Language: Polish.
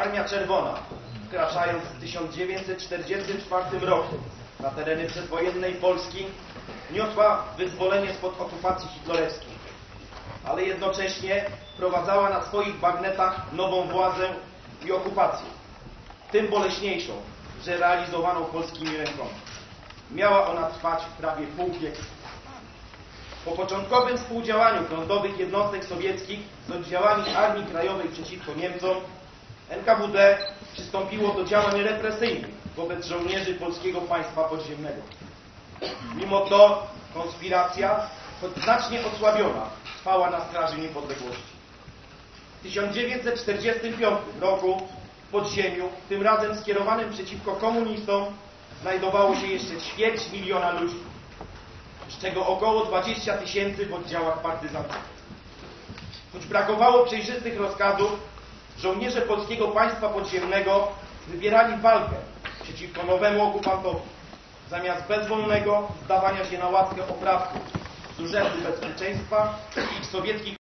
Armia Czerwona, wkraczając w 1944 roku na tereny przedwojennej Polski, niosła wyzwolenie spod okupacji hitlerowskiej, ale jednocześnie wprowadzała na swoich bagnetach nową władzę i okupację, tym boleśniejszą, że realizowaną polskimi rękoma. Miała ona trwać prawie pół wieku. Po początkowym współdziałaniu frontowych jednostek sowieckich z oddziałami Armii Krajowej przeciwko Niemcom, NKWD przystąpiło do działań represyjnych wobec żołnierzy Polskiego Państwa Podziemnego. Mimo to konspiracja, choć znacznie osłabiona, trwała na straży niepodległości. W 1945 roku w podziemiu, tym razem skierowanym przeciwko komunistom, znajdowało się jeszcze ćwierć miliona ludzi, z czego około 20 tysięcy w oddziałach partyzanckich. Choć brakowało przejrzystych rozkazów, żołnierze Polskiego Państwa Podziemnego wybierali walkę przeciwko nowemu okupantowi, zamiast bezwolnego zdawania się na łaskę oprawców z Urzędu Bezpieczeństwa i ich sowieckich